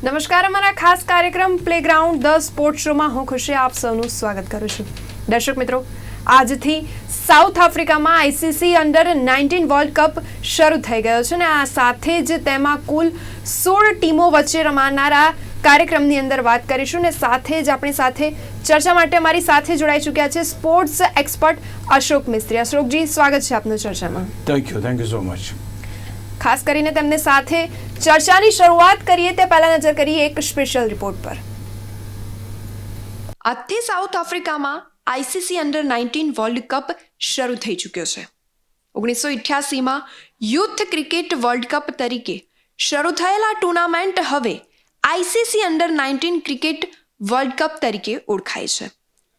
નમસ્કાર, અમારા ખાસ કાર્યક્રમ પ્લેગ્રાઉન્ડ ધ સ્પોર્ટ શોમાં હું ખુશી, આપ સૌનું સ્વાગત કરું છું. દર્શક મિત્રો, આજથી સાઉથ આફ્રિકામાં ICC under nineteen world cup શરૂ થઈ ગયો છે અને આ સાથે જ તેમાં કુલ સોળ ટીમો વચ્ચે રમાનારા કાર્યક્રમની અંદર વાત કરીશું અને સાથે જ આપણી સાથે ચર્ચા માટે અમારી સાથે જોડાઈ ચૂક્યા છે સ્પોર્ટ્સ એક્સપર્ટ અશોક મિસ્ત્રી. અશોકજી, સ્વાગત છે આપનું ચર્ચામાં. Thank you thank you so much ખાસ કરીને તેમને સાથે ચર્ચાની શરૂઆત કરીએ તે પહેલા નજર કરીએ એક સ્પેશિયલ રિપોર્ટ પર. આજથી સાઉથ આફ્રિકામાં ICC under nineteen world cup શરૂ થઈ ચૂક્યો છે. ઓગણીસો ઇઠ્યાસીમાં યુથ ક્રિકેટ વર્લ્ડ કપ તરીકે શરૂ થયેલા ટુર્નામેન્ટ હવે ICC under nineteen cricket world cup તરીકે ઓળખાય છે.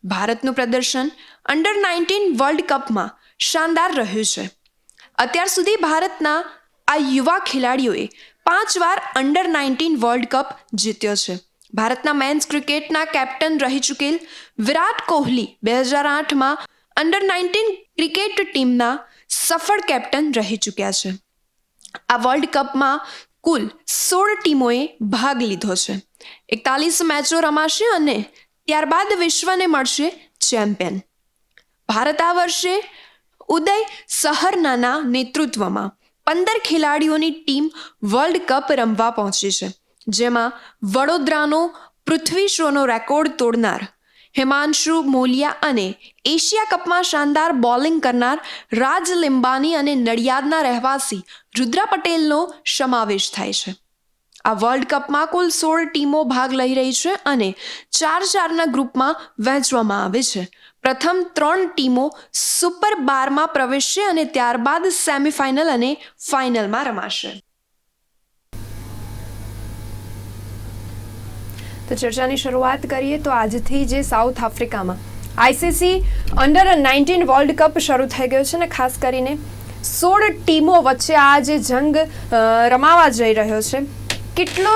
ભારતનું પ્રદર્શન અંડર નાઇન્ટીન વર્લ્ડ કપમાં શાનદાર રહ્યું છે. અત્યાર સુધી ભારતના આ યુવા ખેલાડીઓએ પાંચ વાર અંડર નાઇન્ટીન વર્લ્ડ કપ જીત્યો છે. ભારતના મેન્સ ક્રિકેટના કેપ્ટન રહી ચૂકેલ વિરાટ કોહલી બે હજાર આઠમાં અંડર નાઇન્ટીન ક્રિકેટ ટીમના સફળ કેપ્ટન રહી ચૂક્યા છે. આ વર્લ્ડ કપમાં કુલ સોળ ટીમોએ ભાગ લીધો છે. એકતાલીસ મેચો રમાશે અને ત્યારબાદ વિશ્વને મળશે ચેમ્પિયન. ભારત આ વર્ષે ઉદય સહરનાના નેતૃત્વમાં પંદર ખેલાડીઓની ટીમ વર્લ્ડ કપ રમવા પહોંચી છે, જેમાં વડોદરાનો પૃથ્વી શોનો રેકોર્ડ તોડનાર, હિમાંશુ મોલિયા અને એશિયા કપમાં શાનદાર બોલિંગ કરનાર રાજ લિંબાની અને નડિયાદના રહેવાસી રુદ્રા પટેલનો સમાવેશ થાય છે. આ વર્લ્ડ કપમાં કુલ સોળ ટીમો ભાગ લઈ રહી છે અને ચાર ચારના ગ્રુપમાં વહેંચવામાં આવે છે. પ્રથમ ત્રણ ટીમો સુપર બારમાં પ્રવેશશે અને ત્યારબાદ સેમિફાઇનલ અને ફાઇનલમાં રમાશે. તો ચર્ચાની શરૂઆત કરીએ તો આજથી જે સાઉથ આફ્રિકામાં ICC under nineteen world cup શરૂ થઈ ગયો છે ને ખાસ કરીને સોળ ટીમો વચ્ચે આ જે જંગ રમાવા જઈ રહ્યો છે. કેટલો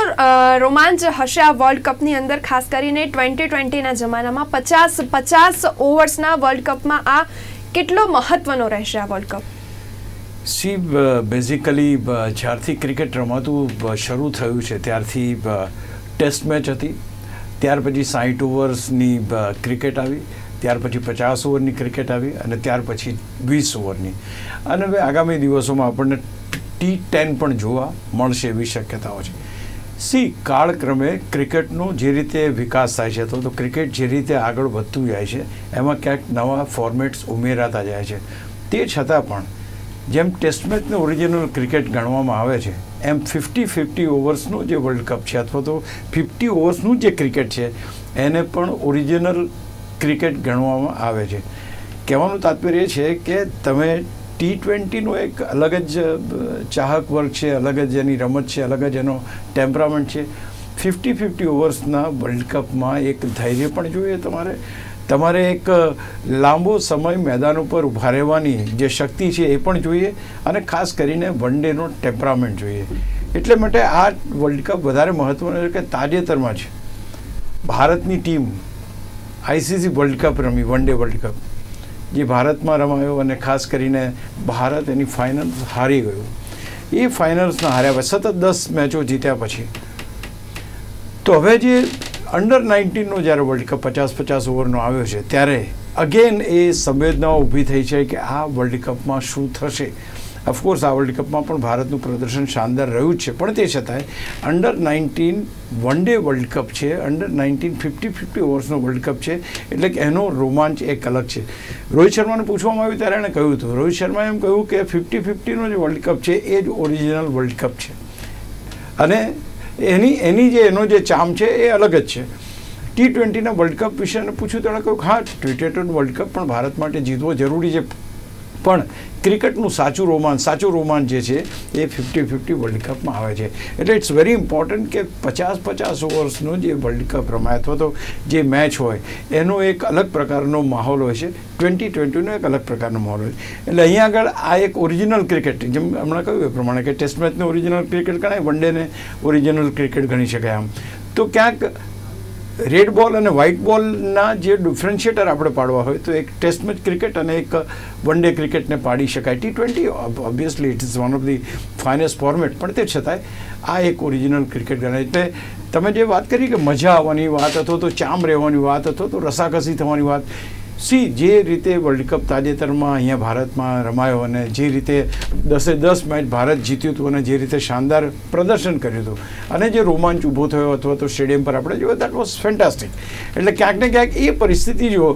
રોમાંચ હશે આ વર્લ્ડ કપની અંદર? ખાસ કરીને ટ્વેન્ટી ટ્વેન્ટીના જમાનામાં પચાસ પચાસ ઓવર્સના વર્લ્ડ કપમાં આ કેટલો મહત્વનો રહેશે આ વર્લ્ડ કપ સી બેઝિકલી જ્યારથી ક્રિકેટ રમાતું શરૂ થયું છે, ત્યારથી ટેસ્ટ મેચ હતી. ત્યાર પછી સાઠ ઓવર્સની ક્રિકેટ આવી. ત્યાર પછી પચાસ ઓવરની ક્રિકેટ આવી અને ત્યાર પછી વીસ ઓવરની અને હવે આગામી દિવસોમાં આપણને ટી ટેન પણ જોવા મળશે એવી શક્યતાઓ છે. સી, કાળક્રમે ક્રિકેટનો જે રીતે વિકાસ થાય છે, તો તો ક્રિકેટ જે રીતે આગળ વધતું જાય છે, એમાં ક્યાંક નવા ફોર્મેટ્સ ઉમેરાતા જાય છે. તે છતાં પણ, જેમ ટેસ્ટ મેચનું ઓરિજિનલ ક્રિકેટ ગણવામાં આવે છે, એમ ફિફ્ટી ફિફ્ટી ઓવર્સનો જે વર્લ્ડ કપ છે, અથવા તો ફિફ્ટી ઓવર્સનું જે ક્રિકેટ છે, એને પણ ઓરિજિનલ ક્રિકેટ ગણવામાં આવે છે. કહેવાનું તાત્પર્ય એ છે કે તમે ટી ટ્વેન્ટીનો એક અલગ જ ચાહક વર્ગ છે, અલગ જ એની રમત છે, અલગ જ એનો ટેમ્પરામેન્ટ છે. ફિફ્ટી ફિફ્ટી ઓવર્સના વર્લ્ડ કપમાં એક ધૈર્ય પણ જોઈએ તમારે. તમારે એક લાંબો સમય મેદાન ઉપર ઊભા રહેવાની જે શક્તિ છે એ પણ જોઈએ અને ખાસ કરીને વન ડેનો ટેમ્પરામેન્ટ જોઈએ. એટલે માટે આ વર્લ્ડ કપ વધારે મહત્ત્વનો છે કે તાજેતરમાં છે ભારતની ટીમ આઈસીસી વર્લ્ડ કપ રમી વન ડે વર્લ્ડ કપ જે ભારતમાં રમાયો અને ખાસ કરીને ભારત એની ફાઇનલ હારી ગયું. એ ફાઇનલ્સના હાર્યા પછી સતત દસ મેચો જીત્યા પછી. તો હવે જે અંડર નાઇન્ટીનનો જ્યારે વર્લ્ડ કપ પચાસ પચાસ ઓવરનો આવ્યો છે, ત્યારે અગેન એ સંવેદનાઓ ઊભી થઈ છે કે આ વર્લ્ડ કપમાં શું થશે? ઓફકોર્સ આ વર્લ્ડ કપમાં પણ ભારતનું પ્રદર્શન શાનદાર રહ્યું છે. પણ તે છતાંય under nineteen one day world cup છે. અંડર નાઇન્ટીન ફિફ્ટી ફિફ્ટી ઓવર્સનો વર્લ્ડ કપ છે. એટલે કે એનો રોમાંચ એક અલગ છે. રોહિત શર્માને પૂછવામાં આવ્યું ત્યારે એણે કહ્યું હતું, રોહિત શર્માએ એમ કહ્યું કે ફિફ્ટી ફિફ્ટીનો જે વર્લ્ડ કપ છે, એ જ ઓરિજિનલ વર્લ્ડ કપ છે. અને એની એની જે, એનો જે ચામ છે, એ અલગ જ છે. ટી ટ્વેન્ટીના વર્લ્ડ કપ વિશે પૂછ્યું તો એણે કહ્યું હા ટી ટ્વેન્ટી વર્લ્ડ કપ પણ ભારત માટે જીતવો જરૂરી છે. પણ ક્રિકેટનું સાચું રોમાંચ સાચું રોમાંચ જે છે, એ ફિફ્ટી ફિફ્ટી વર્લ્ડ કપમાં આવે છે. એટલે ઇટ્સ વેરી ઇમ્પોર્ટન્ટ કે પચાસ પચાસ ઓવર્સનો જે વર્લ્ડ કપ રમાય અથવા તો જે મેચ હોય, એનો એક અલગ પ્રકારનો માહોલ હોય છે. ટ્વેન્ટી ટ્વેન્ટીનો એક અલગ પ્રકારનો માહોલ હોય એટલે અહીંયા આગળ આ એક ઓરિજિનલ ક્રિકેટ જેમ હમણાં કહ્યું એ પ્રમાણે કે ટેસ્ટ મેચને ઓરિજિનલ ક્રિકેટ ગણાય વન ડેને ઓરિજિનલ ક્રિકેટ ગણી શકાય આમ. તો ક્યાંક રેડ બોલ અને વ્હાઇટ બોલના જે ડિફરન્શિએટર આપણે પાડવા હોય તો એક ટેસ્ટ મેચ ક્રિકેટ અને એક વન ડે ક્રિકેટને પાડી શકાય. T twenty obviously it is one of the finest format પણ તે છતાંય આ એક ઓરિજિનલ ક્રિકેટ ગણાય. એટલે તમે જે વાત કરી કે મજા આવવાની વાત અથવા તો ચામ રહેવાની વાત અથવા તો રસાકસી થવાની વાત સી જે રીતે વર્લ્ડ કપ તાજેતરમાં અહીંયા ભારતમાં રમાયો અને જે રીતે દસે દસ મેચ ભારત જીત્યું હતું અને જે રીતે શાનદાર પ્રદર્શન કર્યું હતું. અને જે રોમાંચ ઊભો થયો અથવા તો સ્ટેડિયમ પર આપણે જોયું દેટ વોઝ ફેન્ટાસ્ટિક એટલે ક્યાંક ને ક્યાંક એ પરિસ્થિતિ જો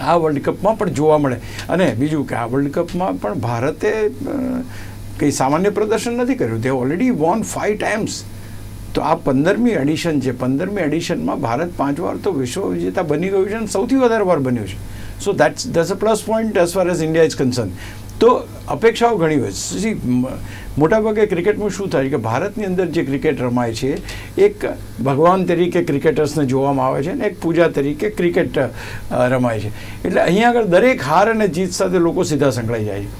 આ વર્લ્ડ કપમાં પણ જોવા મળે. અને બીજું કે આ વર્લ્ડ કપમાં પણ ભારતે કંઈ સામાન્ય પ્રદર્શન નથી કર્યું. તે ઓલરેડી વોન ફાઈવ ટાઈમ્સ તો આ પંદરમી એડિશન છે. પંદરમી એડિશનમાં ભારત પાંચ વાર તો વિશ્વ વિજેતા બની ગયું છે અને સૌથી વધારે વાર બન્યું છે. So that's that's a plus point as far as India is concern તો અપેક્ષાઓ ઘણી હોય. સી મોટાભાગે ક્રિકેટમાં શું થાય કે ભારતની અંદર જે ક્રિકેટ રમાય છે, એક ભગવાન તરીકે ક્રિકેટર્સને જોવામાં આવે છે અને એક પૂજા તરીકે ક્રિકેટ રમાય છે. એટલે અહીંયા આગળ દરેક હાર અને જીત સાથે લોકો સીધા સંકળાઈ જાય છે.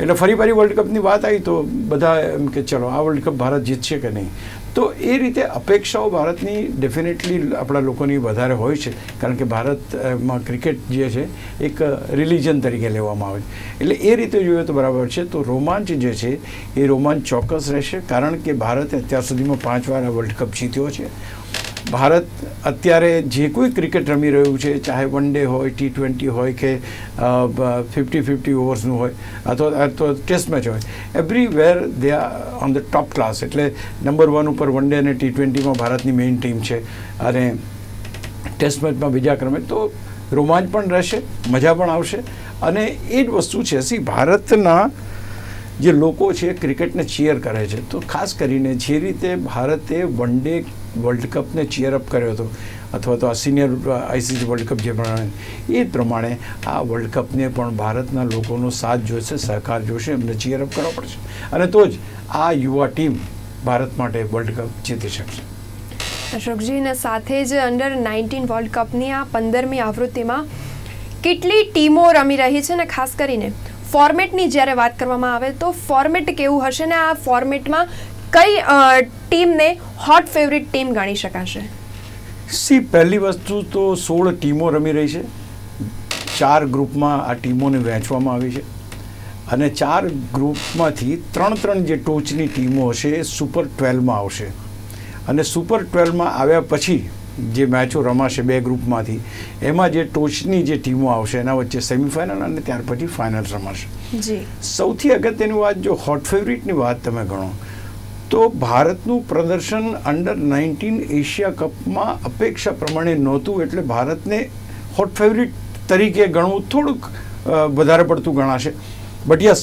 એટલે ફરી ફરી વર્લ્ડ કપની વાત આવી તો બધા એમ કે ચલો, આ વર્લ્ડ કપ ભારત જીતશે કે નહીં? તો એ રીતે અપેક્ષાઓ ભારતની ડેફિનેટલી આપણા લોકોની વધારે હોય છે. કારણ કે ભારતમાં ક્રિકેટ જે છે, એક રિલિજન તરીકે લેવામાં આવે છે. એટલે એ રીતે જોઈએ તો બરાબર છે. તો રોમાંચ જે છે, એ રોમાંચ ચોક્કસ રહેશે. કારણ કે ભારતે અત્યાર સુધીમાં પાંચ વાર આ વર્લ્ડ કપ જીત્યો છે. ભારત અત્યારે જે કોઈ ક્રિકેટ રમી રહ્યું છે, ચાહે વન ડે હોય ટી ટ્વેન્ટી હોય કે ફિફ્ટી ફિફ્ટી ઓવર્સનું હોય અથવા અથવા ટેસ્ટ મેચ હોય. Everywhere they are on the top class એટલે નંબર વન ઉપર વન ડે અને ટી ટ્વેન્ટીમાં ભારતની મેઇન ટીમ છે. અને ટેસ્ટ મેચમાં બીજા ક્રમે તો રોમાંચ પણ રહેશે, મજા પણ આવશે. અને એ જ વસ્તુ છે, સી ભારતના જે લોકો છે ક્રિકેટને ચીયર કરે છે. તો ખાસ કરીને જે રીતે ભારતે વન ડે વર્લ્ડ કપને ચીયરઅપ કર્યો હતો. અથવા તો આ સિનિયર આઈસીસી વર્લ્ડ કપ જે પ્રમાણે એ પ્રમાણે આ વર્લ્ડ કપને પણ ભારતના લોકોનો સાથ જોશે, સહકાર જોશે, એમને ચીયરઅપ કરવો પડશે. અને તો જ આ યુવા ટીમ ભારત માટે વર્લ્ડ કપ જીતી શકશે. અશોકજીને સાથે જ અંડર નાઇન્ટીન વર્લ્ડ કપની આ પંદરમી આવૃત્તિમાં કેટલી ટીમો રમી રહી છે ને ખાસ કરીને ફોર્મેટની જ્યારે વાત કરવામાં આવે તો ફોર્મેટ કેવું હશે ને? આ ફોર્મેટમાં કઈ ટીમને હોટ ફેવરિટ ટીમ ગણી શકાશે? સી પહેલી વસ્તુ તો સોળ ટીમો રમી રહી છે. ચાર ગ્રુપમાં આ ટીમોને વહેંચવામાં આવી છે. અને ચાર ગ્રુપમાંથી ત્રણ ત્રણ જે ટોચની ટીમો હશે એ સુપર ટ્વેલ્વમાં આવશે. અને સુપર ટ્વેલ્વમાં આવ્યા પછી જે મેચો રમાશે બે ગ્રુપમાંથી એમાં જે ટોચની જે ટીમો આવશે એના વચ્ચે સેમિફાઇનલ અને ત્યાર પછી ફાઇનલ રમાશે. સૌથી અગત્યની વાત જો હોટ ફેવરિટની વાત તમે ગણો તો ભારતનું પ્રદર્શન અંડર નાઇન્ટીન એશિયા કપમાં અપેક્ષા પ્રમાણે નહોતું એટલે ભારતને હોટ ફેવરિટ તરીકે ગણવું થોડુંક વધારે પડતું ગણાશે. બટ યસ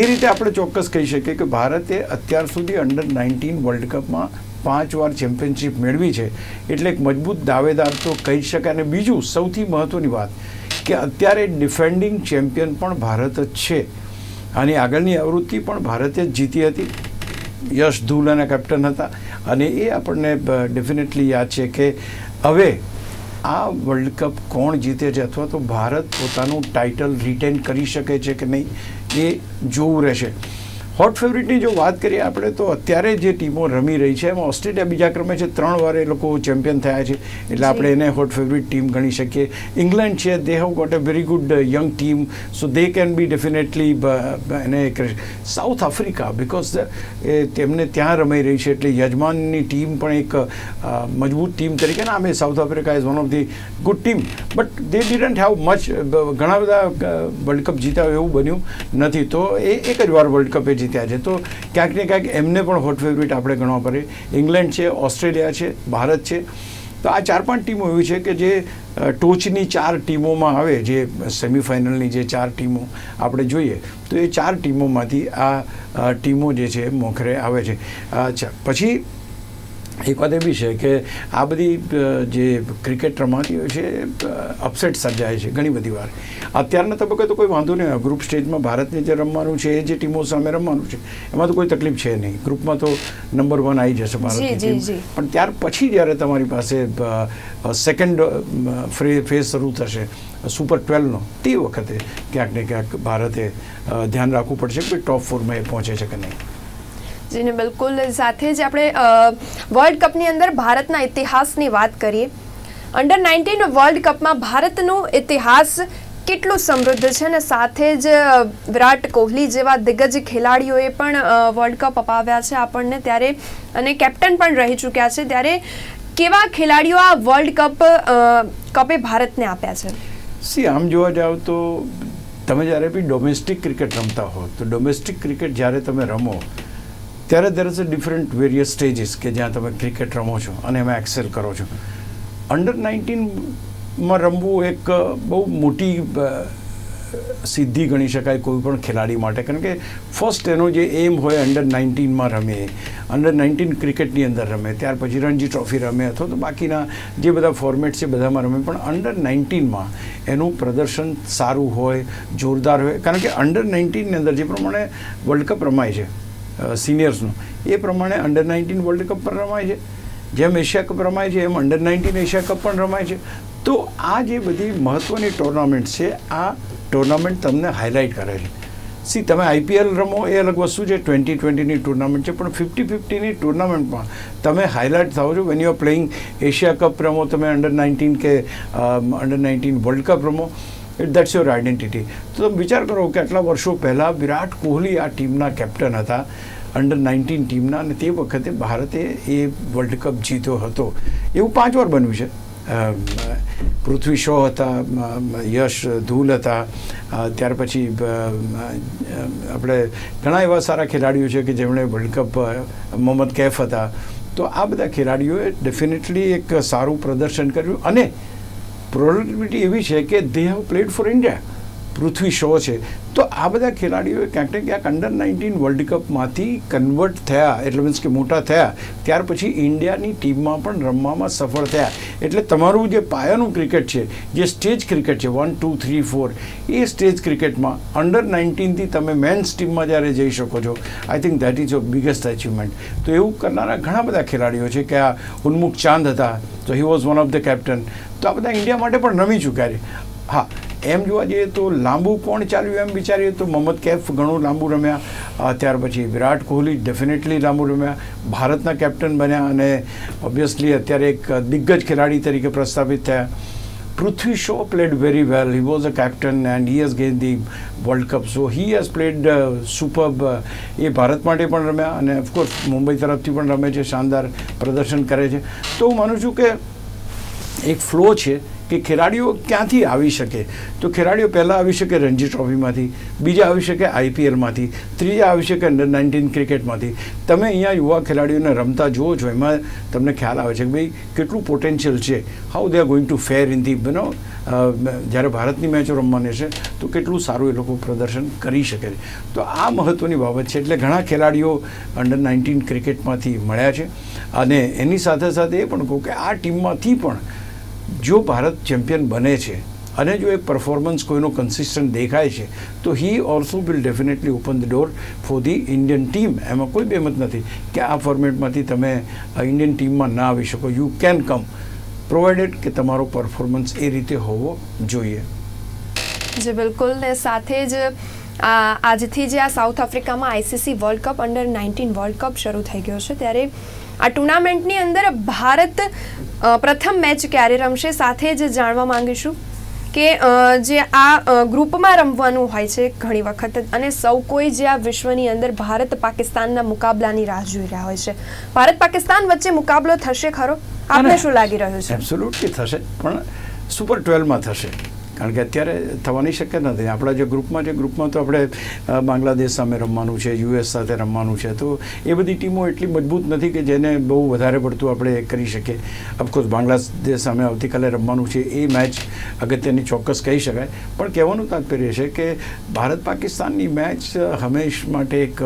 એ રીતે આપણે ચોક્કસ કહી શકીએ કે ભારતે અત્યાર સુધી અંડર નાઇન્ટીન વર્લ્ડ કપમાં પાંચ વાર ચેમ્પિયનશિપ મેળવી છે. એટલે એક મજબૂત દાવેદાર તો કહી શકાય. અને બીજું સૌથી મહત્ત્વની વાત કે અત્યારે ડિફેન્ડિંગ ચેમ્પિયન પણ ભારત જ છે. આની આગળની આવૃત્તિ પણ ભારતે જ જીતી હતી. યશ ધૂલના કેપ્ટન હતા. અને એ આપણને ડેફિનેટલી યાદ છે કે હવે આ વર્લ્ડ કપ કોણ જીતે છે અથવા તો ભારત પોતાનું ટાઇટલ રિટેન કરી શકે છે કે નહીં, એ જોવું રહેશે. હોટ ફેવરિટની જો વાત કરીએ આપણે તો અત્યારે જે ટીમો રમી રહી છે એમાં ઓસ્ટ્રેલિયા બીજા ક્રમે છે ત્રણ વાર એ લોકો ચેમ્પિયન થયા છે. એટલે આપણે એને હોટ ફેવરિટ ટીમ ગણી શકીએ. ઇંગ્લેન્ડ છે they have got a very good young team so they can be definitely એને સાઉથ આફ્રિકા બિકોઝ એ તેમને ત્યાં રમાઈ રહી છે. એટલે યજમાનની ટીમ પણ એક મજબૂત ટીમ તરીકે ના અમે south Africa is one of the good team but they didn't have much ઘણા બધા વર્લ્ડ કપ જીત્યા એવું બન્યું નથી. તો એ એક જ વાર વર્લ્ડ કપ જીત્યા છે. તો ક્યાંક ને ક્યાંક એમને પણ હોટ ફેવરિટ આપણે ગણવા પડે. ઇંગ્લેન્ડ છે ઓસ્ટ્રેલિયા છે, ભારત છે. તો આ ચાર પાંચ ટીમો એવી છે કે જે ટોચની ચાર ટીમોમાં આવે જે સેમિફાઇનલની જે ચાર ટીમો આપણે જોઈએ, તો એ ચાર ટીમોમાંથી આ ટીમો જે છે મોખરે આવે છે. અચ્છા, પછી એક વાત એ બી છે કે આ બધી જે ક્રિકેટ રમાતી હોય છે અપસેટ સર્જાય છે ઘણી બધી વાર. અત્યારના તબક્કે તો કોઈ વાંધો નહીં ગ્રુપ સ્ટેજમાં ભારતને જે રમવાનું છે એ જે ટીમો સામે રમવાનું છે એમાં તો કોઈ તકલીફ છે નહીં. ગ્રુપમાં તો નંબર વન આવી જશે ભારતની ટીમ પણ ત્યાર પછી જ્યારે તમારી પાસે સેકન્ડ ફેઝ શરૂ થશે સુપર ટ્વેલ્વનો તે વખતે ક્યાંક ને ક્યાંક ભારતે ધ્યાન રાખવું પડશે કે ટોપ ફોરમાં એ પહોંચે છે કે નહીં. જેને બિલકુલ સાથે જ આપણે વર્લ્ડ કપની અંદર ભારતના ઇતિહાસની વાત કરીએ. અંડર નાઇન્ટીન વર્લ્ડ કપમાં ભારતનો ઇતિહાસ કેટલો સમૃદ્ધ છે અને સાથે જ વિરાટ કોહલી જેવા દિગ્ગજ ખેલાડીઓએ પણ વર્લ્ડ કપ અપાવ્યા છે આપણને ત્યારે અને કેપ્ટન પણ રહી ચૂક્યા છે. ત્યારે કેવા ખેલાડીઓ આ વર્લ્ડ કપ કપે ભારતને આપ્યા છે? સી, આમ જોવા જાઓ તો તમે જ્યારે બી ડોમેસ્ટિક ક્રિકેટ રમતા હો, તો ડોમેસ્ટિક ક્રિકેટ જ્યારે તમે રમો ત્યારે there is a different various stages કે જ્યાં તમે ક્રિકેટ રમો છો અને એમાં એક્સેલ કરો છો. અંડર નાઇન્ટીનમાં રમવું એક બહુ મોટી સિદ્ધિ ગણી શકાય કોઈ પણ ખેલાડી માટે. કારણ કે ફર્સ્ટ એનો જે એમ હોય અંડર નાઇન્ટીનમાં રમે અંડર નાઇન્ટીન ક્રિકેટની અંદર રમે, ત્યાર પછી રણજી ટ્રોફી રમે અથવા તો બાકીના જે બધા ફોર્મેટ છે બધામાં રમે. પણ અંડર નાઇન્ટીનમાં એનું પ્રદર્શન સારું હોય, જોરદાર હોય. કારણ કે અંડર નાઇન્ટીનની અંદર જે પ્રમાણે વર્લ્ડ કપ રમાય છે સિનિયર્સનો એ પ્રમાણે અંડર નાઇન્ટીન વર્લ્ડ કપ પણ રમાય છે. જેમ એશિયા કપ રમાય છે, એમ અંડર નાઇન્ટીન એશિયા કપ પણ રમાય છે. તો આ જે બધી મહત્ત્વની ટુર્નામેન્ટ છે, આ ટુર્નામેન્ટ તમને હાઇલાઇટ કરે છે. સી, તમે આઈપીએલ રમો, એ અલગ વસ્તુ છે. ટ્વેન્ટી ટ્વેન્ટીની ટુર્નામેન્ટ છે, પણ ફિફ્ટી ફિફ્ટીની ટુર્નામેન્ટમાં તમે હાઇલાઇટ થાઓ છો. When you are playing Asia cup રમો, તમે અંડર નાઇન્ટીન કે અંડર નાઇન્ટીન વર્લ્ડ કપ રમો. ઇટ દેટ્સ યોર આઈડેન્ટિટી તો તમે વિચાર કરો કે આટલા વર્ષો પહેલાં વિરાટ કોહલી આ ટીમના કેપ્ટન હતા અંડર નાઇન્ટીન ટીમના, અને તે વખતે ભારતે એ વર્લ્ડ કપ જીત્યો હતો. એવું પાંચ વાર બન્યું છે. પૃથ્વી શો હતા યશ ધૂલ હતા ત્યાર પછી આપણે ઘણા એવા સારા ખેલાડીઓ છે કે જેમણે વર્લ્ડ કપ મોહમ્મદ કૈફ હતા. તો આ બધા ખેલાડીઓએ ડેફિનેટલી એક સારું પ્રદર્શન કર્યું. અને પ્રોડક્ટિવિટી એવી છે કે they have played for India Prithvi Shaw છે. તો આ બધા ખેલાડીઓએ ક્યાંક ને ક્યાંક અંડર નાઇન્ટીન વર્લ્ડ કપમાંથી કન્વર્ટ થયા, એટલે મીન્સ કે મોટા થયા. ત્યાર પછી ઇન્ડિયાની ટીમમાં પણ રમવામાં સફળ થયા. એટલે તમારું જે પાયાનું ક્રિકેટ છે, જે સ્ટેજ ક્રિકેટ છે વન ટુ થ્રી ફોર એ સ્ટેજ ક્રિકેટમાં અંડર નાઇન્ટીનથી તમે મેન્સ ટીમમાં જ્યારે જઈ શકો છો I think that is your biggest achievement તો એવું કરનારા ઘણા બધા ખેલાડીઓ છે કે આ ઉન્મુખ ચાંદ હતા, તો he was one of the captain તો આ બધા ઇન્ડિયા માટે પણ રમી ચૂક્યા છે. હા એમ જોવા જઈએ તો લાંબુ કોણ ચાલ્યું એમ વિચારીએ તો મોહમ્મદ કૈફ ઘણું લાંબુ રમ્યા. ત્યાર પછી વિરાટ કોહલી ડેફિનેટલી લાંબુ રમ્યા. ભારતના કેપ્ટન બન્યા અને ઓબ્વિયસલી અત્યારે એક દિગ્ગજ ખેલાડી તરીકે પ્રસ્થાપિત થયા. Prithvi Shaw played very well he was a captain and he has gain the world cup so he has played super એ ભારત માટે પણ રમ્યા અને ઓફકોર્સ મુંબઈ તરફથી પણ રમે છે. શાનદાર પ્રદર્શન કરે છે. તો હું માનું છું કે એક ફ્લો છે. કે ખેલાડીઓ ક્યાંથી આવી શકે? તો ખેલાડીઓ પહેલાં આવી શકે રણજી ટ્રોફીમાંથી, બીજા આવી શકે આઈપીએલમાંથી ત્રીજા આવી શકે અંડર નાઇન્ટીન ક્રિકેટમાંથી. તમે અહીંયા યુવા ખેલાડીઓને રમતા જુઓ છો, એમાં તમને ખ્યાલ આવે છે કે ભાઈ કેટલું પોટેન્શિયલ છે. How they are going to fare in the બનો જ્યારે ભારતની મેચો રમવાની છે તો કેટલું સારું એ લોકો પ્રદર્શન કરી શકે છે. તો આ મહત્ત્વની બાબત છે. એટલે ઘણા ખેલાડીઓ અંડર નાઇન્ટીન ક્રિકેટમાંથી મળ્યા છે. અને એની સાથે સાથે એ પણ કહું કે આ ટીમમાંથી પણ જો ભારત ચેમ્પિયન બને છે અને જો એ પરફોર્મન્સ કોઈનો કન્સિસ્ટન્ટ દેખાય છે, તો he also will definitely open the door for the Indian team એમાં કોઈ બેમત નથી કે આ ફોર્મેટમાંથી તમે ઇન્ડિયન ટીમમાં ના આવી શકો. યુ કેન કમ પ્રોવાઇડેડ કે તમારો પરફોર્મન્સ એ રીતે હોવો જોઈએ. જે, બિલકુલ. ને સાથે જ આજથી જે આ સાઉથ આફ્રિકામાં ICC world cup under nineteen world cup શરૂ થઈ ગયો છે. ત્યારે આ ટુર્નામેન્ટની અંદર ભારત પ્રથમ મેચ ક્યારે રમશે સાથે જ જાણવા માંગીશું કે જે આ ગ્રુપમાં રમવાનું હોય છે ઘણી વખત અને સૌ કોઈ જે આ વિશ્વની અંદર ભારત પાકિસ્તાનના મુકાબલાની રાહ જોઈ રહ્યા હોય છે. ભારત પાકિસ્તાન વચ્ચે મુકાબલો થશે ખરો? આપને શું લાગી રહ્યું છે? એબ્સોલ્યુટલી થશે. પણ સુપર ટ્વેલ્વમાં થશે. કારણ કે અત્યારે થવાની શક્યતા નથી આપણા જે ગ્રુપમાં છે, ગ્રુપમાં તો આપણે બાંગ્લાદેશ સામે રમવાનું છે, યુએસ સાથે રમવાનું છે. તો એ બધી ટીમો એટલી મજબૂત નથી કે જેને બહુ વધારે પડતું આપણે કરી શકીએ. અફકોર્સ બાંગ્લાદેશ સામે આવતીકાલે રમવાનું છે એ મેચ અગત્યની ચોક્કસ કહી શકાય. પણ કહેવાનું તાત્પર્ય છે કે ભારત પાકિસ્તાનની મેચ હંમેશ માટે એક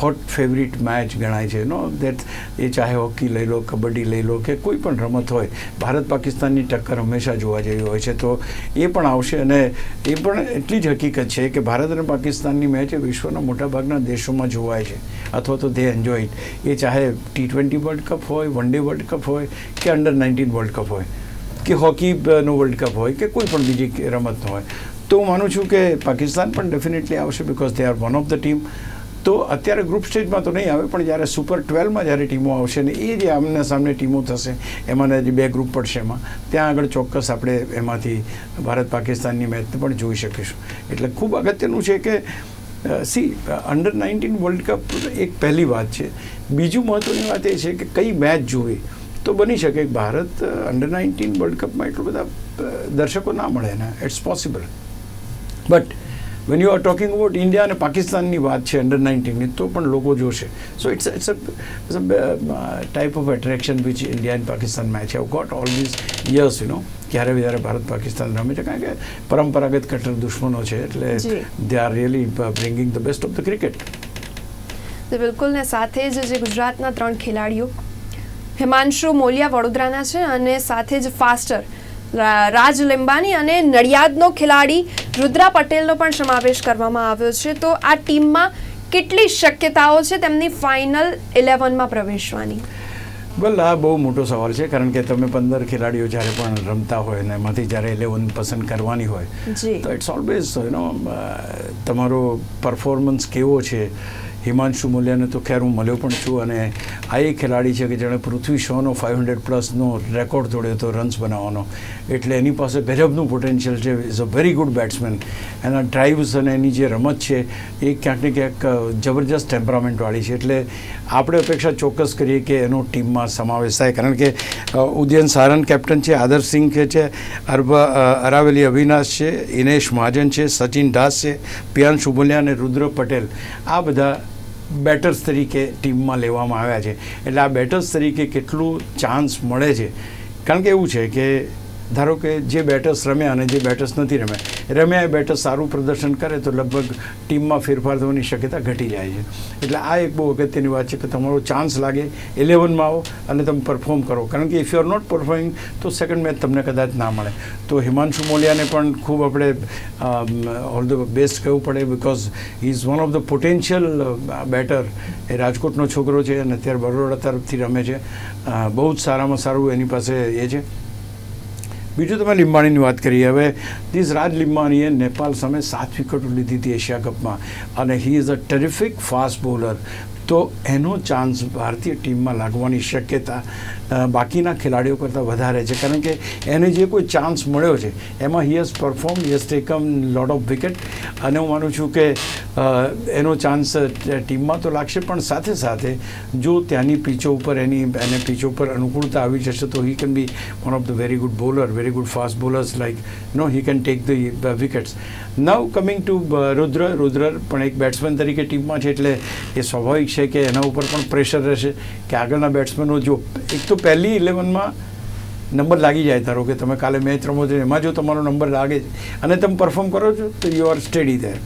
હોટ ફેવરિટ મેચ ગણાય છે. નો દેટ એ ચાહે હોકી લઈ લો, કબડ્ડી લઈ લો કે કોઈ પણ રમત હોય, ભારત પાકિસ્તાનની ટક્કર હંમેશા જોવા જેવી હોય છે. તો એ પણ આવશે અને એ પણ એટલી જ હકીકત છે કે ભારત અને પાકિસ્તાનની મેચ એ વિશ્વના મોટાભાગના દેશોમાં જોવાય છે. અથવા તો દે એન્જોય એ ચાહે ટી ટ્વેન્ટી વર્લ્ડ કપ હોય વન ડે વર્લ્ડ કપ હોય કે અંડર નાઇન્ટીન વર્લ્ડ કપ હોય, કે હોકીનો વર્લ્ડ કપ હોય કે કોઈ પણ બીજી રમતનો હોય. તો હું માનું છું કે પાકિસ્તાન પણ ડેફિનેટલી આવશે because they are one of the team તો અત્યારે ગ્રુપ સ્ટેજમાં તો નહીં આવે, પણ જ્યારે સુપર ટ્વેલ્વમાં જ્યારે ટીમો આવશે ને એ જે આમને સામને ટીમો થશે, એમાંના જે બે ગ્રુપ પડશે એમાં, ત્યાં આગળ ચોક્કસ આપણે એમાંથી ભારત પાકિસ્તાનની મેચ પણ જોઈ શકીશું. એટલે ખૂબ અગત્યનું છે કે see under nineteen world cup એક પહેલી વાત છે. બીજું મહત્ત્વની વાત એ છે કે કઈ મેચ જોવી, તો બની શકે ભારત અંડર નાઇન્ટીન વર્લ્ડ કપમાં એટલું બધા દર્શકો ના મળે ને it's possible but when you are talking about India અને પાકિસ્તાનની વાત છે અંડર નાઇન્ટીનની તો પણ લોકો જોશે. So it's it's a type of attraction which India and Pakistan match have got all this years you know ક્યારે જ્યારે ભારત પાકિસ્તાન રમે છે કારણ કે પરંપરાગત કટ્ટર દુશ્મનો છે એટલે. They are really bringing the best of the cricket બિલકુલ ને સાથે જ જે ગુજરાતના ત્રણ ખેલાડીઓ હિમાંશુ મોલિયા વડોદરાના છે અને સાથે જ ફાસ્ટર રાજ લીંબાની અને નડિયાદનો ખેલાડી રુદ્રા પટેલનો પણ સમાવેશ કરવામાં આવ્યો છે. તો આ ટીમમાં કેટલી શક્યતાઓ છે તેમની ફાઇનલ ઇલેવનમાં પ્રવેશવાની? વેલ આ બહુ મોટો સવાલ છે કારણ કે તમે પંદર ખેલાડીઓ જ્યારે પણ રમતા હોય અને એમાંથી જ્યારે ઇલેવન પસંદ કરવાની હોય તો ઇટ્સ ઓલવેઝ યુ નો તમારો પરફોર્મન્સ કેવો છે? હિમાંશુ મૂલ્યને તો ખેર હું મળ્યો પણ છું અને આ એ ખેલાડી છે કે જેણે પૃથ્વી શોનો ફાઇવ હંડ્રેડ પ્લસનો રેકોર્ડ તોડ્યો હતો રન્સ બનાવવાનો. એટલે એની પાસે ગજબનું પોટેન્શિયલ છે is a very good batsman એના ડ્રાઇવ્સ અને એની જે રમત છે, એ ક્યાંક ને ક્યાંક જબરજસ્ત ટેમ્પરામેન્ટવાળી છે. એટલે આપણે અપેક્ષા ચોક્કસ કરીએ કે એનો ટીમમાં સમાવેશ થાય. કારણ કે ઉદયન સારન કેપ્ટન છે આદર્શસિંહ કે છે, અરબા અરાવેલી અવિનાશ છે, ઇનેશ મહાજન છે, સચિન દાસ છે પિયાન શુભલિયા અને રુદ્ર પટેલ. આ બધા બેટર્સ તરીકે ટીમમાં લેવામાં આવ્યા છે. એટલે આ બેટર્સ તરીકે કેટલું ચાન્સ મળે છે? કારણ કે એવું છે કે ધારો કે જે બેટર્સ રમ્યા અને જે બેટર્સ નથી રમ્યા રમ્યા એ બેટર્સ સારું પ્રદર્શન કરે તો લગભગ ટીમમાં ફેરફાર થવાની શક્યતા ઘટી જાય છે. એટલે આ એક બહુ અગત્યની વાત છે કે તમારો ચાન્સ લાગે ઇલેવનમાં આવો અને તમે પરફોર્મ કરો. કારણ કે if you are not performing તો સેકન્ડ મેચ તમને કદાચ ના મળે. તો હિમાંશુ મોલિયાને પણ ખૂબ આપણે ઓલ ધ બેસ્ટ કહેવું પડે because he is one of the potential batter એ રાજકોટનો છોકરો છે અને અત્યારે બરોડા તરફથી રમે છે. બહુ જ સારામાં સારું એની પાસે એ છે. બીજું તમે લીંબાણીની વાત કરી. હવે દિસ રાજ લીંબાણીએ નેપાલ સામે સાત વિકેટો લીધી હતી એશિયા કપમાં. અને he is a terrific fast bowler તો એનો ચાન્સ ભારતીય ટીમમાં લાગવાની શક્યતા બાકીના ખેલાડીઓ કરતાં વધારે છે. કારણ કે એને જે કોઈ ચાન્સ મળ્યો છે, એમાં he has perform he has taken lot of wicket અને હું માનું છું કે એનો ચાન્સ ટીમમાં તો લાગશે, પણ સાથે સાથે જો ત્યાંની પીચો ઉપર એની, એને પીચો ઉપર અનુકૂળતા આવી જશે, તો he can be one of the very good bowler very good fast bowlers like no he can take the wickets now coming to Rudra. Rudra પણ એક બેટ્સમેન તરીકે ટીમમાં છે, એટલે એ સ્વાભાવિક છે. કે એના ઉપર પણ પ્રેશર રહેશે કે આગળના બેટ્સમેનો જો, એક તો પહેલી ઇલેવનમાં નંબર લાગી જાય ધારો કે તમે કાલે મેચ રમો છો, એમાં જો તમારો નંબર લાગે છે અને તમે પરફોર્મ કરો છો, તો you are steady there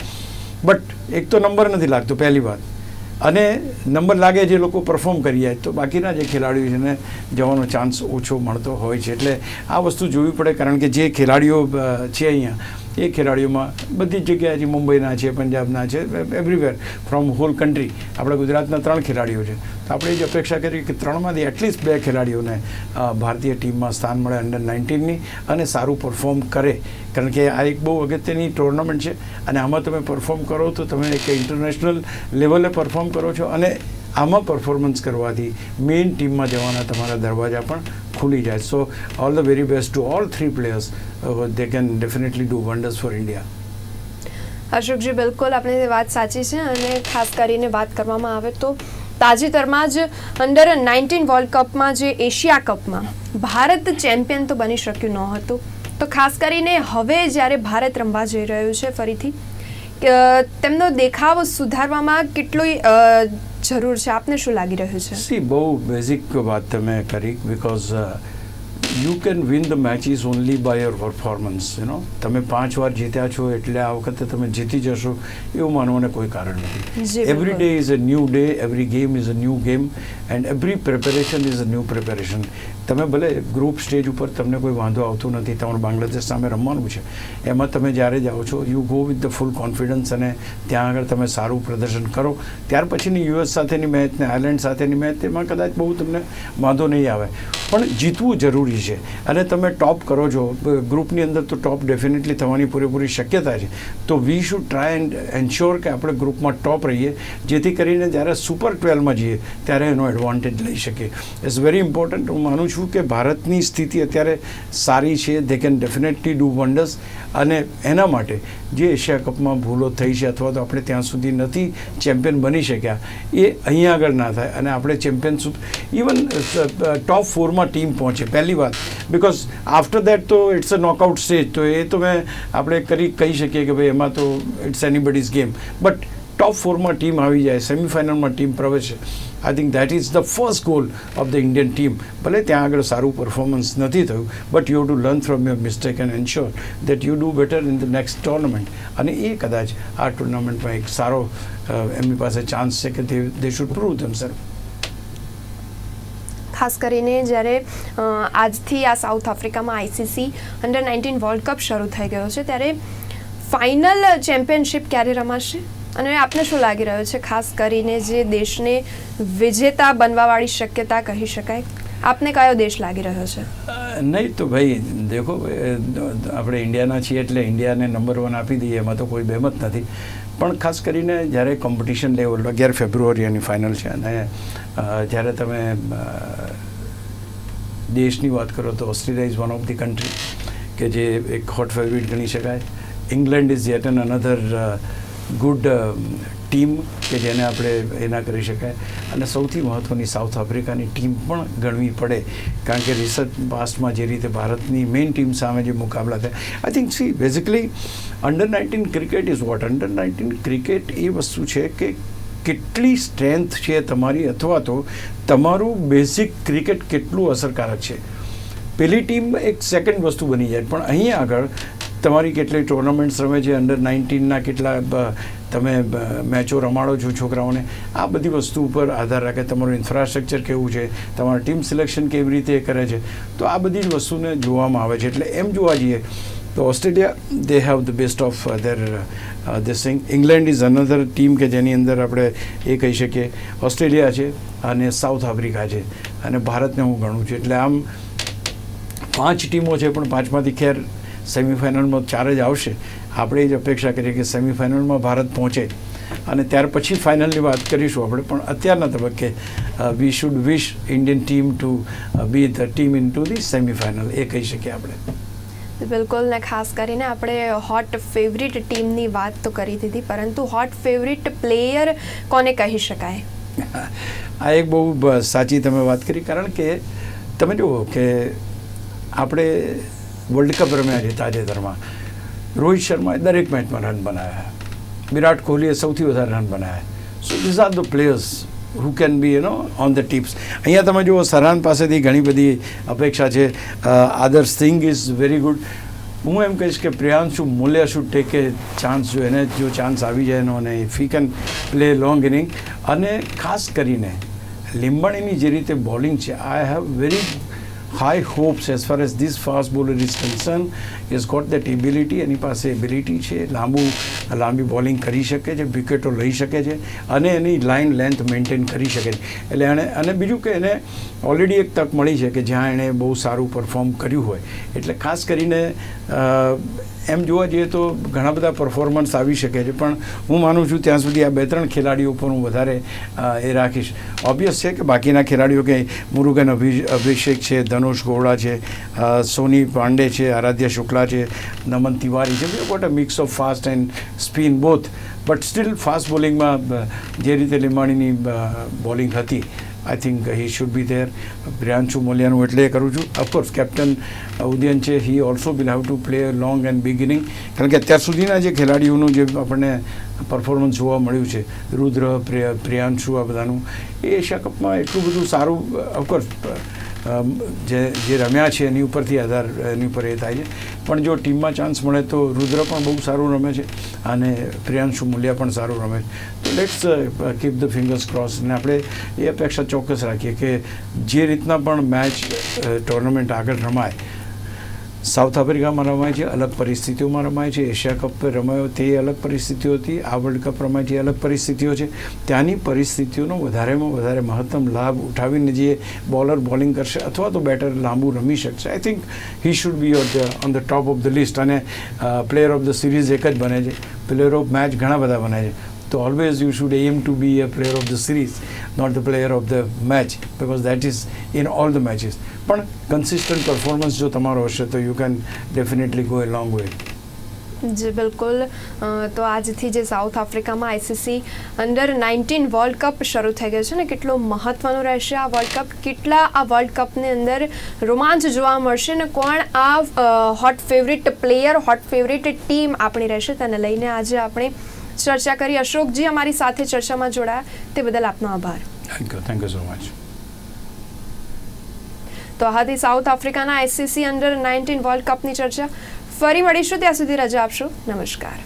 but એક તો નંબર નથી લાગતો પહેલી વાત. અને નંબર લાગે જે લોકો પરફોર્મ કરી જાય, તો બાકીના જે ખેલાડીઓ છે એને જવાનો ચાન્સ ઓછો મળતો હોય છે. એટલે આ વસ્તુ જોવી પડે, કારણ કે જે ખેલાડીઓ છે અહીંયા એ ખેલાડીઓમાં બધી જ જગ્યાએ મુંબઈના છે, પંજાબના છે એવરીવેર ફ્રોમ હોલ કન્ટ્રી આપણા ગુજરાતના ત્રણ ખેલાડીઓ છે. તો આપણે જ અપેક્ષા કરીએ કે ત્રણમાંથી એટલીસ્ટ બે ખેલાડીઓને ભારતીય ટીમમાં સ્થાન મળે અંડર નાઇન્ટીનની અને સારું પરફોર્મ કરે. કારણ કે આ એક બહુ અગત્યની ટુર્નામેન્ટ છે અને આમાં તમે પરફોર્મ કરો તો તમે એક ઇન્ટરનેશનલ લેવલે પરફોર્મ કરો છો અને આમાં પરફોર્મન્સ કરવાથી મેઇન ટીમમાં જવાના તમારા દરવાજા પણ ખુલી જાય so all the very best to all three players they can definitely do wonders for India Ashokji, બિલકુલ આપણી વાત સાચી છે અને ખાસ કરીને વાત કરવામાં આવે તો તાજેતરમાં જ અંડર નાઇન્ટીન વર્લ્ડ કપમાં જે એશિયા કપમાં ભારત ચેમ્પિયન તો બની શક્યું ન હતું તો ખાસ કરીને હવે જ્યારે ભારત રમવા જઈ રહ્યું છે, ફરીથી તેમનો દેખાવ સુધારવામાં કેટલો જરૂર છે? આપને શું લાગી રહ્યું છે? સી બહુ બેઝિક વાત તમે કરી because you can win the matches only by your performance you know તમે પાંચ વાર જીત્યા છો એટલે આ વખતે તમે જીતી જશો એવું માનવાને કોઈ કારણ નથી. Every day is a new day every game is a new game and every preparation is a new preparation તમે ભલે ગ્રુપ સ્ટેજ ઉપર તમને કોઈ વાંધો આવતો નથી, તમારે બાંગ્લાદેશ સામે રમવાનું છે, એમાં તમે જ્યારે જાઓ છો you go with the full confidence અને ત્યાં આગળ તમે સારું પ્રદર્શન કરો. ત્યાર પછીની યુએસ સાથેની મેચ ને આયર્લેન્ડ સાથેની મેચ, તેમાં કદાચ બહુ તમને વાંધો નહીં આવે. પણ જીતવું જરૂરી છે અને તમે ટોપ કરો છો. ગ્રુપની અંદર તો ટોપ ડેફિનેટલી થવાની પૂરેપૂરી શક્યતા છે. તો we should try and ensure કે આપણે ગ્રુપમાં ટોપ રહીએ, જેથી કરીને જ્યારે સુપર ટ્વેલ્વમાં જઈએ, ત્યારે એનો એડવાન્ટેજ લઈ શકીએ. ઇટ્સ વેરી ઇમ્પોર્ટન્ટ હું માનું છું કે ભારતની સ્થિતિ અત્યારે સારી છે. They can definitely do wonders અને એના માટે જે એશિયા કપમાં ભૂલો થઈ છે અથવા તો આપણે ત્યાં સુધી નથી ચેમ્પિયન બની શક્યા, એ અહીંયા આગળ ના થાય. અને આપણે ચેમ્પિયનશિપ ઇવન ટોપ ફોરમાં ટીમ પહોંચે. પહેલી વાત. બિકોઝ આફ્ટર દેટ તો ઇટ્સ અ નોકઆઉટ સ્ટેજ તો એ તો મેં આપણે કરી, કહી શકીએ કે ભાઈ એમાં તો it's anybody's game but top ફોરમાં team આવી જાય સેમિફાઇનલમાં ટીમ પ્રવેશે. I think that is the first goal of the Indian team ભલે ત્યાં આગળ સારું પરફોર્મન્સ નથી થયું but you to learn from your mistake and ensure that you do better in the next tournament અને એ કદાચ આ ટુર્નામેન્ટમાં એક સારો એમની પાસે ચાન્સ છે કે they should prove them sir ખાસ કરીને જ્યારે આજથી આ સાઉથ આફ્રિકામાં ICC under nineteen world cup શરૂ થઈ ગયો છે, ત્યારે ફાઇનલ ચેમ્પિયનશિપ ક્યારે રમાશે? અને આપને શું લાગી રહ્યું છે ખાસ કરીને જે દેશને વિજેતા બનવાવાળી શક્યતા કહી શકાય? આપને કયો દેશ લાગી રહ્યો છે? નહીં તો ભાઈ, દેખો આપણે ઇન્ડિયાના છીએ એટલે ઇન્ડિયાને નંબર વન આપી દઈએ, એમાં તો કોઈ બેમત નથી. પણ ખાસ કરીને જ્યારે કોમ્પિટિશન લેવલ અગિયાર ફેબ્રુઆરી એની ફાઇનલ છે અને જ્યારે તમે દેશની વાત કરો તો Australia is one of the country કે જે એક હોટ ફેવરિટ ગણી શકાય. England is yet an another good team કે જેને આપણે એના કરી શકાય. અને સૌથી મહત્ત્વની સાઉથ આફ્રિકાની ટીમ પણ ગણવી પડે. કારણ કે રિસર્ચ પાસ્ટમાં જે રીતે ભારતની મેઇન ટીમ સામે જે મુકાબલા થયા. I think see basically under nineteen cricket is what under nineteen cricket એ વસ્તુ છે કે કેટલી સ્ટ્રેન્થ છે તમારી અથવા તો તમારું બેઝિક ક્રિકેટ કેટલું અસરકારક છે. પેલી ટીમ એક સેકન્ડ વસ્તુ બની જાય. પણ અહીં આગળ તમારી કેટલી ટુર્નામેન્ટ્સ રમે છે? અંડર નાઇન્ટીનના કેટલા તમે મેચો રમાડો છો છોકરાઓને? આ બધી વસ્તુ ઉપર આધાર રાખે. તમારું ઇન્ફ્રાસ્ટ્રક્ચર કેવું છે? તમારું ટીમ સિલેક્શન કેવી રીતે કરે છે? તો આ બધી જ વસ્તુને જોવામાં આવે છે. એટલે એમ જોવા જઈએ તો Australia they have the best of their this thing England is another team કે જેની અંદર આપણે એ કહી શકીએ. ઓસ્ટ્રેલિયા છે અને સાઉથ આફ્રિકા છે. અને ભારતને હું ગણું છું. એટલે આમ પાંચ ટીમો છે, પણ પાંચમાંથી ખેર સેમિફાઇનલમાં ચાર જ આવશે. આપણે એ જ અપેક્ષા કરીએ કે સેમિફાઇનલમાં ભારત પહોંચે. અને ત્યાર પછી ફાઇનલની વાત કરીશું આપણે. પણ અત્યારના તબક્કે we should wish Indian team to be the team into the semifinal એ કહી શકીએ આપણે. બિલકુલ ને ખાસ કરીને આપણે હોટ ફેવરિટ ટીમની વાત તો કરી દીધી પરંતુ હોટ ફેવરિટ પ્લેયર કોને કહી શકાય? આ એક બહુ સાચી તમે વાત કરી. કારણ કે તમે જુઓ કે આપણે વર્લ્ડ કપ રમ્યા છે તાજેતરમાં રોહિત શર્માએ દરેક મેચમાં રન બનાવ્યા વિરાટ કોહલીએ સૌથી વધારે રન બનાવ્યા so these are the players who can be you know on the tips અહીંયા તમે જુઓ, સરહાન પાસેથી ઘણી બધી અપેક્ષા છે. આદર સિંગ ઇઝ વેરી ગુડ હું એમ કહીશ કે પ્રિયાંશુ મૂલ્ય શું ટેકે ચાન્સ જો એને, જો ચાન્સ આવી જાય એનો અને if can play long inning અને ખાસ કરીને, લીંબાણીની જે રીતે બોલિંગ છે I have very high hopes as far as this fast bowler is concern is got that ability એની પાસે એબિલિટી છે. લાંબુ, લાંબી બોલિંગ કરી શકે છે વિકેટો લઈ શકે છે અને એની લાઇન લેન્થ મેન્ટેન કરી શકે છે. એટલે એણે, અને બીજું કે એને ઓલરેડી એક તક મળી છે કે જ્યાં એણે બહુ સારું પરફોર્મ કર્યું હોય. એટલે ખાસ કરીને એમ જોવા જઈએ તો ઘણા બધા પરફોર્મન્સ આવી શકે છે. પણ હું માનું છું ત્યાં સુધી આ બે ત્રણ ખેલાડીઓ પર હું વધારે એ રાખીશ. ઓબ્વિયસ છે કે બાકીના ખેલાડીઓ કે મુરુગન અભિ અભિષેક છે, ધનુષ ગોવડા છે સોની પાંડે છે, આરાધ્ય શુક્લા છે, નમન તિવારી છે. What a mix of fast and spin both but still fast બોલિંગમાં જે રીતે લીંબાણીની બોલિંગ હતી I think he should be there Priyanshu મોલિયાનું એટલે કરું છું. ઓફકોર્સ કેપ્ટન ઉદયન છે. He also will have to play long and beginning કારણ કે અત્યાર સુધીના જે ખેલાડીઓનું જે આપણને પરફોર્મન્સ જોવા મળ્યું છે, રુદ્ર પ્રિયાંશુ આ બધાનું, એ એશિયા કપમાં એટલું બધું સારું ઓફકોર્સ જે જે રમ્યા છે એની ઉપરથી આધાર, એની ઉપર એ થાય છે. પણ જો ટીમમાં ચાન્સ મળે તો રુદ્ર પણ બહુ સારું રમે છે અને પ્રિયાંશુ મૂલ્યા પણ સારું રમે છે. તો let's keep the fingers cross અને આપણે એ અપેક્ષા ચોક્કસ રાખીએ કે જે રીતના પણ મેચ ટુર્નામેન્ટ આગળ રમાય સાઉથ આફ્રિકામાં રમાય છે, અલગ પરિસ્થિતિઓમાં રમાય છે, એશિયા કપ રમાયો તે અલગ પરિસ્થિતિઓ હતી, આ વર્લ્ડ કપ રમાય છે અલગ પરિસ્થિતિઓ છે. ત્યાંની પરિસ્થિતિઓનો વધારેમાં વધારે મહત્તમ લાભ ઉઠાવીને જે બોલર બોલિંગ કરશે અથવા તો બેટર લાંબુ રમી શકશે. I think he should be on the top of the list અને પ્લેયર ઓફ ધ સિરીઝ એક જ બને છે. પ્લેયર ઓફ મેચ ઘણા બધા બને છે. તો always you should aim to be a player of the series not the player of the match because that is in all the matches પણ કન્સિસ્ટન્ટ પરફોર્મન્સ જો તમારો હશે, તો you can definitely go a long way જી, બિલકુલ. તો આજથી જે south આફ્રિકામાં ICC under nineteen world cup શરૂ થઈ ગયો છે ને, કેટલો મહત્વનો રહેશે આ વર્લ્ડ કપ કેટલા આ વર્લ્ડ કપની અંદર રોમાંચ જોવા મળશે ને, કોણ આ hot favourite player hot favourite team આપણી રહેશે? તેને લઈને આજે આપણે ચર્ચા કરી. અશોકજી અમારી સાથે ચર્ચામાં જોડાયા. તે બદલ આપનો આભાર. Thank you thank you so much તો હતી સાઉથ આફ્રિકાના આઈસીસી અંડર નાઇન્ટીન વર્લ્ડ કપની ચર્ચા. ફરી મળીશું ત્યાં સુધી રજા આપશો. નમસ્કાર.